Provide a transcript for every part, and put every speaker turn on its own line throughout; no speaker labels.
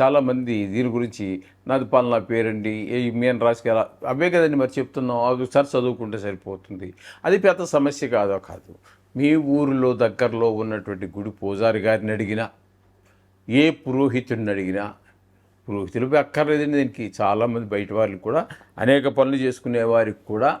చాలామంది దీని గురించి నాది పాలన పేరండి ఏ మేన్ రాశికి ఎలా అవే కదండి మరి చెప్తున్నాం అవి ఒకసారి చదువుకుంటే సరిపోతుంది. అది పెద్ద సమస్య కాదో కాదు. మీ ఊరిలో దగ్గరలో ఉన్నటువంటి గుడి పూజారి గారిని అడిగినా ఏ పురోహితుడిని అడిగినా పురోహితులు అక్కర్లేదండి దీనికి. చాలామంది బయట వాళ్ళకి కూడా అనేక పనులు చేసుకునే వారికి కూడా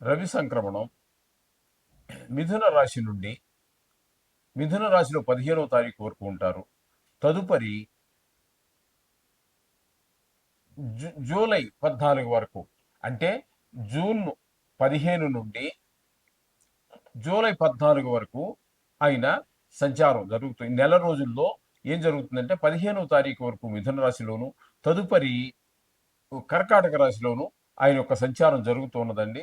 రవి సంక్రమణం మిథున రాశి నుండి మిథున రాశిలో పదిహేనవ తారీఖు వరకు ఉంటారు. తదుపరి జూలై పద్నాలుగు వరకు అంటే జూన్ పదిహేను నుండి జూలై పద్నాలుగు వరకు ఆయన సంచారం జరుగుతుంది నెల రోజుల్లో ఏం జరుగుతుందంటే పదిహేనవ తారీఖు వరకు మిథున రాశిలోను తదుపరి కర్కాటక రాశిలోను ఆయన యొక్క సంచారం జరుగుతూ ఉన్నదండి.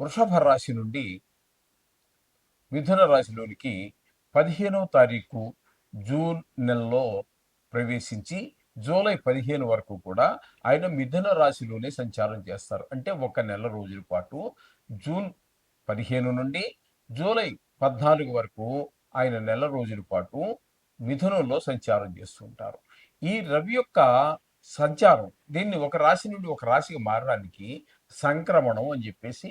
వృషభ రాశి నుండి మిథున రాశిలోనికి పదిహేనవ తారీఖు జూన్ నెలలో ప్రవేశించి జూలై పదిహేను వరకు కూడా ఆయన మిథున రాశిలోనే సంచారం చేస్తారు. అంటే ఒక నెల రోజుల పాటు జూన్ పదిహేను నుండి జూలై పద్నాలుగు వరకు ఆయన నెల రోజుల పాటు మిథునంలో సంచారం చేస్తుంటారు ఈ రవి యొక్క సంచారం దీన్ని ఒక రాశి నుండి ఒక రాశికి మారడానికి సంక్రమణం అని చెప్పేసి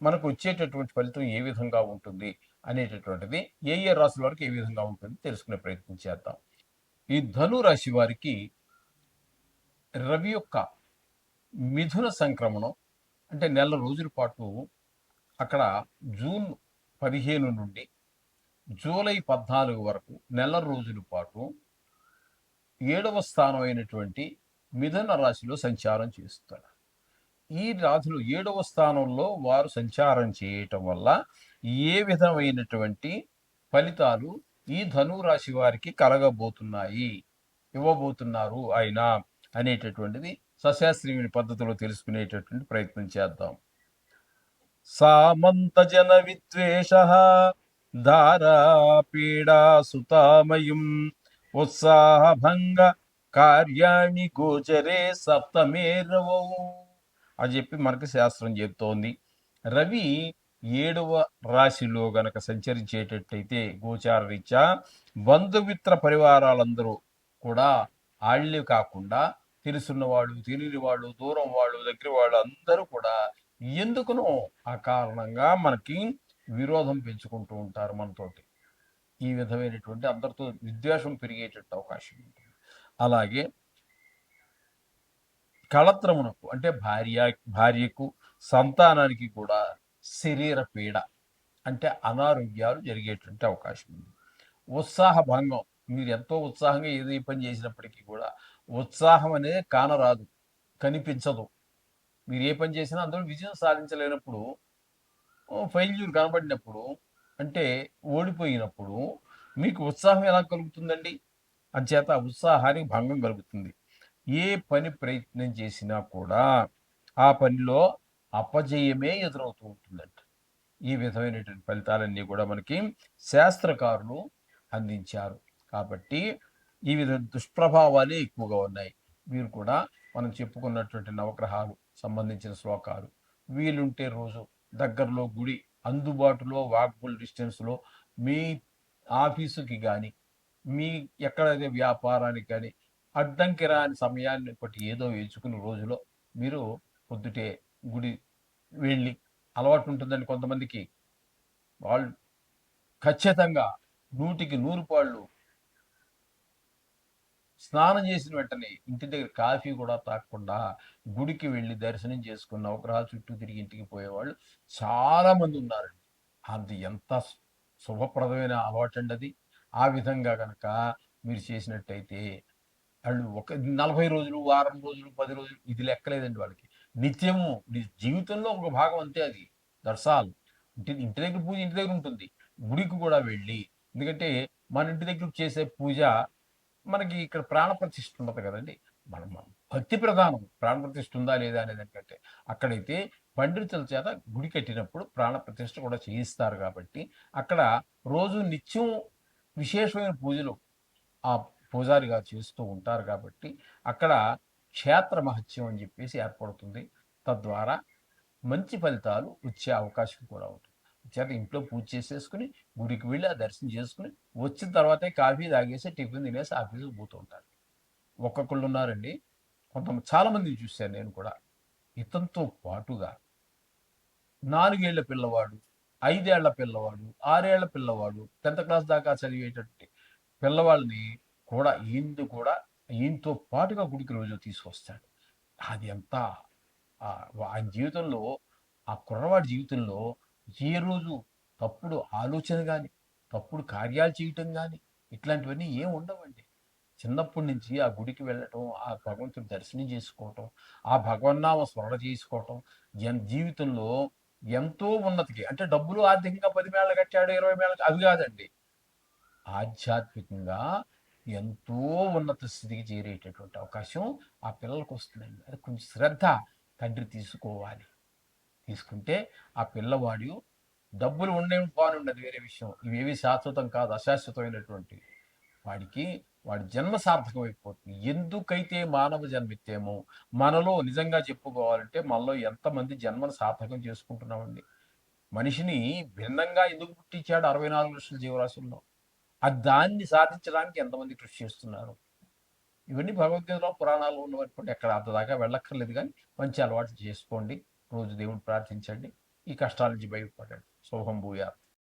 మనకు వచ్చేటటువంటి ఫలితం ఏ విధంగా ఉంటుంది అనేటటువంటిది ఏ ఏ రాశుల వారికి ఏ విధంగా ఉంటుంది తెలుసుకునే ప్రయత్నం చేద్దాం. ఈ ధను రాశి వారికి రవి యొక్క మిథున సంక్రమణం అంటే నెల రోజుల పాటు అక్కడ జూన్ పదిహేను నుండి జూలై పద్నాలుగు వరకు నెల రోజుల పాటు ఏడవ స్థానం అయినటువంటి మిథున రాశిలో సంచారం చేస్తారు ఈ రాశులు ఏడవ స్థానంలో వారు సంచారం చేయటం వల్ల ఏ విధమైనటువంటి ఫలితాలు ఈ ధను రాశి వారికి కలగబోతున్నాయి? ఇవ్వబోతున్నారు ఆయన అనేటటువంటిది సశాస్త్రీయుని పద్ధతిలో తెలుసుకునేటటువంటి ప్రయత్నం చేద్దాం. సామంత జన విద్వేష ధారా పీడా సుతామయం ఉత్సాహభంగ కార్యాణి గోచరే సప్తమే రవౌ. అని చెప్పి మనకి శాస్త్రం చెప్తోంది. రవి ఏడవ రాశిలో గనక సంచరించేటట్టయితే గోచార రీత్యా బంధుమిత్ర పరివారాలందరూ కూడా ఆళ్ళే కాకుండా తెలుసున్న వాళ్ళు తెలియని వాళ్ళు దూరం వాళ్ళు దగ్గర వాళ్ళు అందరూ కూడా ఎందుకునో ఆ కారణంగా మనకి విరోధం పెంచుకుంటూ ఉంటారు మనతోటి. ఈ విధమైనటువంటి అందరితో విద్వేషం పెరిగేటట్టు అవకాశం ఉంటుంది. అలాగే కళత్రమునకు అంటే భార్య భార్యకు సంతానానికి కూడా శరీర పీడ అంటే అనారోగ్యాలు జరిగేటువంటి అవకాశం ఉంది. ఉత్సాహ భంగం మీరు ఎంతో ఉత్సాహంగా ఏదో పని చేసినప్పటికీ కూడా ఉత్సాహం అనేది కానరాదు కనిపించదు. మీరు ఏ పని చేసినా అందులో విజయం సాధించలేనప్పుడు ఫెయిల్యూర్ కనబడినప్పుడు అంటే ఓడిపోయినప్పుడు మీకు ఉత్సాహం ఎలా కలుగుతుందండి? అంచేత ఉత్సాహానికి భంగం కలుగుతుంది. ఏ పని ప్రయత్నం చేసినా కూడా ఆ పనిలో అపజయమే ఎదురవుతూ ఉంటుందంట. ఈ విధమైనటువంటి ఫలితాలన్నీ కూడా మనకి శాస్త్రకారులు అందించారు. కాబట్టి ఈ విధ దుష్ప్రభావాలే ఎక్కువగా ఉన్నాయి. వీరు కూడా మనం చెప్పుకున్నటువంటి నవగ్రహాలు సంబంధించిన శ్లోకాలు. వీలుంటే రోజు దగ్గరలో గుడి అందుబాటులో వాక్బుల్ డిస్టెన్స్లో మీ ఆఫీసుకి కానీ మీ ఎక్కడైతే వ్యాపారానికి కానీ అడ్డంకి రాని సమయాన్ని ఒకటి ఏదో ఎంచుకున్న రోజులో మీరు పొద్దుటే గుడి వెళ్ళి అలవాటు ఉంటుందని కొంతమందికి. వాళ్ళు ఖచ్చితంగా నూటికి నూరు పాళ్ళు స్నానం చేసిన వెంటనే ఇంటి దగ్గర కాఫీ కూడా తాగకుండా గుడికి వెళ్ళి దర్శనం చేసుకున్న నవగ్రహాల చుట్టూ తిరిగి ఇంటికి పోయేవాళ్ళు చాలా మంది ఉన్నారండి. అది ఎంత శుభప్రదమైన అలవాటు అండి అది ఆ విధంగా కనుక మీరు చేసినట్టయితే వాళ్ళు ఒక నలభై రోజులు వారం రోజులు పది రోజులు ఇది లెక్కలేదండి వాళ్ళకి. నిత్యము జీవితంలో ఒక భాగం అంతే అది. దర్శాలు ఇంటి ఇంటి దగ్గర పూజ ఇంటి దగ్గర ఉంటుంది. గుడికి కూడా వెళ్ళి ఎందుకంటే మన ఇంటి దగ్గర చేసే పూజ మనకి ఇక్కడ ప్రాణ ప్రతిష్ఠ ఉండదు కదండి. మనం భక్తి ప్రధానం. ప్రాణ ప్రతిష్ఠ ఉందా లేదా అనేది ఎందుకంటే అక్కడైతే పండితుల చేత గుడి కట్టినప్పుడు ప్రాణ ప్రతిష్ఠ కూడా చేయిస్తారు కాబట్టి అక్కడ రోజు నిత్యం విశేషమైన పూజలు. ఆ పూజారిగా చేస్తూ ఉంటారు కాబట్టి అక్కడ క్షేత్ర మహత్యం అని చెప్పేసి ఏర్పడుతుంది. తద్వారా మంచి ఫలితాలు వచ్చే అవకాశం కూడా ఉంటుంది. చేత ఇంట్లో పూజ చేసేసుకుని గుడికి వెళ్ళి ఆ దర్శనం చేసుకుని వచ్చిన తర్వాతే కాఫీ తాగేసి టిఫిన్ తినేసి ఆఫీసుకు పోతూ ఉంటారు. ఒక్కొక్కళ్ళు ఉన్నారండి. కొంత చాలామంది చూశాను నేను కూడా. ఇతనితో పాటుగా నాలుగేళ్ళ పిల్లవాడు ఐదేళ్ళ పిల్లవాడు ఆరేళ్ళ పిల్లవాడు టెన్త్ క్లాస్ దాకా చదివేటటువంటి పిల్లవాళ్ళని కూడా ఈయన కూడా ఈయనతో పాటుగా గుడికి రోజు తీసుకొస్తాడు. అది ఎంత ఆ ఆయన జీవితంలో ఆ కుర్రవాడి జీవితంలో ఏ రోజు తప్పుడు ఆలోచన కానీ తప్పుడు కార్యాలు చేయటం కానీ ఇట్లాంటివన్నీ ఏం ఉండవండి. చిన్నప్పటి నుంచి ఆ గుడికి వెళ్ళటం ఆ భగవంతుని దర్శనం చేసుకోవటం ఆ భగవన్నామ స్మరణ చేసుకోవటం జన్ జీవితంలో ఎంతో ఉన్నతికి అంటే డబ్బులు ఆర్థికంగా పది మేళ్ళ కట్టాడు ఇరవై మేళ్ళ అవి కాదండి. ఆధ్యాత్మికంగా ఎంతో ఉన్నత స్థితికి చేరేటటువంటి అవకాశం ఆ పిల్లలకు వస్తుందండి. అది కొంచెం శ్రద్ధ తండ్రి తీసుకోవాలి. తీసుకుంటే ఆ పిల్లవాడు డబ్బులు ఉండే బాగుండదు వేరే విషయం. ఇవేవి శాశ్వతం కాదు అశాశ్వతమైనటువంటి వాడికి వాడి జన్మ సార్థకం అయిపోతుంది. ఎందుకైతే మానవ జన్మెత్తేమో మనలో నిజంగా చెప్పుకోవాలంటే మనలో ఎంతమంది జన్మను సార్థకం చేసుకుంటున్నామండి. మనిషిని భిన్నంగా ఎందుకు పుట్టించాడు అరవై నాలుగు లక్షల జీవరాశుల్లో? ఆ దాన్ని సాధించడానికి ఎంతమంది కృషి చేస్తున్నారు? ఇవన్నీ భగవద్గీతలో పురాణాలు ఉన్నటువంటి ఎక్కడ అంత దాకా వెళ్ళక్కర్లేదు కానీ మంచి అలవాట్లు చేసుకోండి. రోజు దేవుని ప్రార్థించండి. ఈ కష్టాల నుంచి బయటపడండి. శోభం భూయా